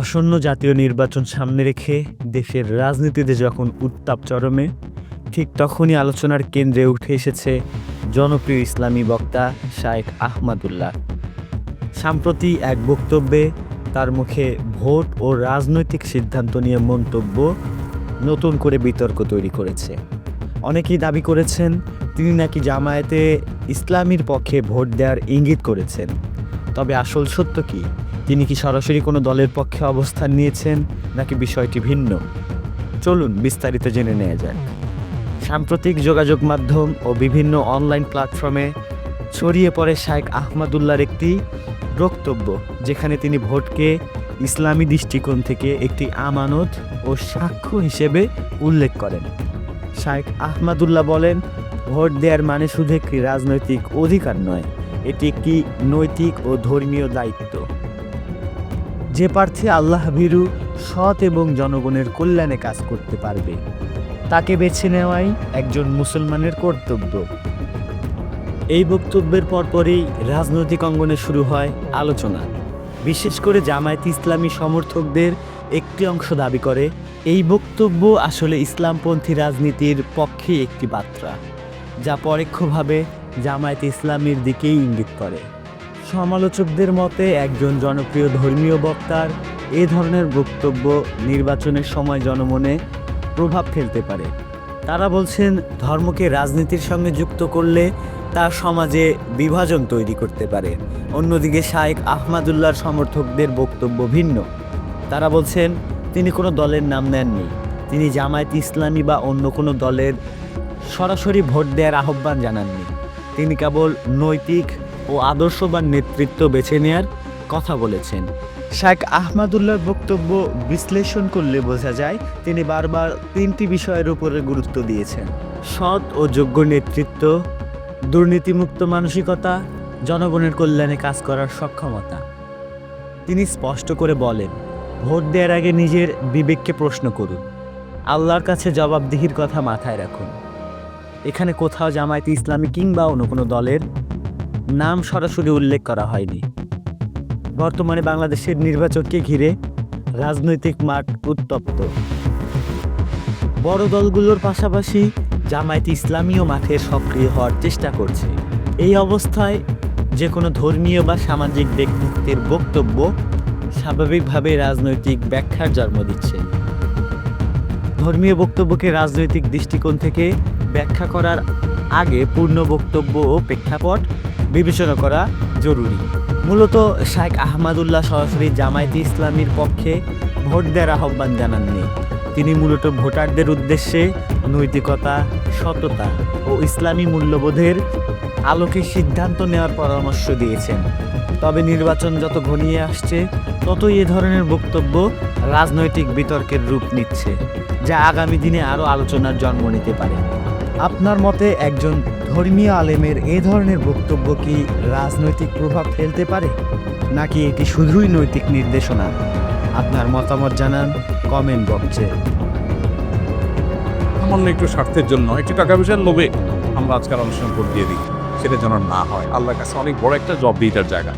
আসন্ন জাতীয় নির্বাচন সামনে রেখে দেশের রাজনীতিতে যখন উত্তাপ চরমে, ঠিক তখনই আলোচনার কেন্দ্রে উঠে এসেছে জনপ্রিয় ইসলামী বক্তা শায়েখ আহমাদুল্লাহ। সাম্প্রতি এক বক্তব্যে তার মুখে ভোট ও রাজনৈতিক সিদ্ধান্ত নিয়ে মন্তব্য নতুন করে বিতর্ক তৈরি করেছে। অনেকেই দাবি করেছেন, তিনি নাকি জামায়াতে ইসলামীর পক্ষে ভোট দেওয়ার ইঙ্গিত করেছেন। তবে আসল সত্য কি? তিনি কি সরাসরি কোনো দলের পক্ষে অবস্থান নিয়েছেন নাকি বিষয়টি ভিন্ন? চলুন বিস্তারিত জেনে নেওয়া যাক। সাম্প্রতিক যোগাযোগ মাধ্যম ও বিভিন্ন অনলাইন প্ল্যাটফর্মে ছড়িয়ে পড়ে শায়েখ আহমদুল্লাহর একটি বক্তব্য, যেখানে তিনি ভোটকে ইসলামী দৃষ্টিকোণ থেকে একটি আমানত ও সাক্ষ্য হিসেবে উল্লেখ করেন। শায়েখ আহমদুল্লাহ বলেন, ভোট দেওয়ার মানে শুধু একটি রাজনৈতিক অধিকার নয়, এটি একটি নৈতিক ও ধর্মীয় দায়িত্ব। যে প্রার্থী আল্লাহ ভীরু, সৎ এবং জনগণের কল্যাণে কাজ করতে পারবে। তাকে বেছে নেওয়াই একজন মুসলমানের কর্তব্য। এই বক্তব্যের পরপরই রাজনৈতিক অঙ্গনে শুরু হয় আলোচনা। বিশেষ করে জামায়াত ইসলামী সমর্থকদের একটি অংশ দাবি করে, এই বক্তব্য আসলে ইসলামপন্থী রাজনীতির পক্ষে একটি বার্তা, যা পরোক্ষভাবে জামায়াত ইসলামীর দিকেই ইঙ্গিত করে। সমালোচকদের মতে একজন জনপ্রিয় ধর্মীয় বক্তার এ ধরনের বক্তব্য নির্বাচনের সময় জনমনে প্রভাব ফেলতে পারে। তারা বলছেন, ধর্মকে রাজনীতির সঙ্গে যুক্ত করলে তা সমাজে বিভাজন তৈরি করতে পারে। অন্যদিকে শায়েক আহমাদুল্লাহর সমর্থকদের বক্তব্য ভিন্ন। তারা বলছেন, তিনি কোনো দলের নাম নেননি। তিনি জামায়াত ইসলামী বা অন্য কোনো দলের সরাসরি ভোট দেওয়ার আহ্বান জানাননি। তিনি কেবল নৈতিক ও আদর্শবান নেতৃত্ব বেছে নেয়ার কথা বলেছেন। শেখ আহমাদুল্লাহর বক্তব্য বিশ্লেষণ করলে বোঝা যায় তিনি বারবার তিনটি বিষয়ের উপরে গুরুত্ব দিয়েছেন। সৎ ও যোগ্য নেতৃত্ব দুর্নীতিমুক্ত মানসিকতা জনগণের কল্যাণে কাজ করার সক্ষমতা। তিনি স্পষ্ট করে বলেন ভোট দেওয়ার আগে নিজের বিবেককে প্রশ্ন করুন। আল্লাহর কাছে জবাবদিহির কথা মাথায় রাখুন। এখানে কোথাও জামায়াতে ইসলামী কিংবা অন্য কোনো দলের নাম সরাসরি উল্লেখ করা হয়নি। বর্তমানে বাংলাদেশের নির্বাচনকে ঘিরে রাজনৈতিক মাঠ উত্তপ্ত। বড় দলগুলোর পাশাপাশি জামায়াতে ইসলামীয় মাঠে সক্রিয় হওয়ার চেষ্টা করছে। এই অবস্থায় যে কোনো ধর্মীয় বা সামাজিক ব্যক্তিত্বের বক্তব্য স্বাভাবিকভাবে রাজনৈতিক ব্যাখ্যার জন্ম দিচ্ছে। ধর্মীয় বক্তব্যকে রাজনৈতিক দৃষ্টিকোণ থেকে ব্যাখ্যা করার আগে পূর্ণ বক্তব্য ও প্রেক্ষাপট বিবেচনা করা জরুরি। মূলত শায়েখ আহমাদুল্লাহ সরাসরি জামায়াতে ইসলামীর পক্ষে ভোট দেওয়ার আহ্বান জানাননি। তিনি মূলত ভোটারদের উদ্দেশ্যে নৈতিকতা, সততা ও ইসলামী মূল্যবোধের আলোকে সিদ্ধান্ত নেওয়ার পরামর্শ দিয়েছেন। তবে নির্বাচন যত ঘনিয়ে আসছে, ততই এ ধরনের বক্তব্য রাজনৈতিক বিতর্কের রূপ নিচ্ছে, যা আগামী দিনে আরও আলোচনার জন্ম নিতে পারে। আপনার মতে একজন ধর্মীয় আলেমের এ ধরনের বক্তব্য কি রাজনৈতিক প্রভাব ফেলতে পারে? নাকি এটি শুধুই নৈতিক নির্দেশনা? আপনার মতামত জানান কমেন্ট বক্সে। সামান্য একটু স্বার্থের জন্য একটু টাকা পয়সার লোভে আমরা আজকাল অনুষ্ঠান ভোট দিয়ে দিই। সেটা যেন না হয়। আল্লাহর কাছে অনেক বড় একটা জব দিয়ে জায়গা।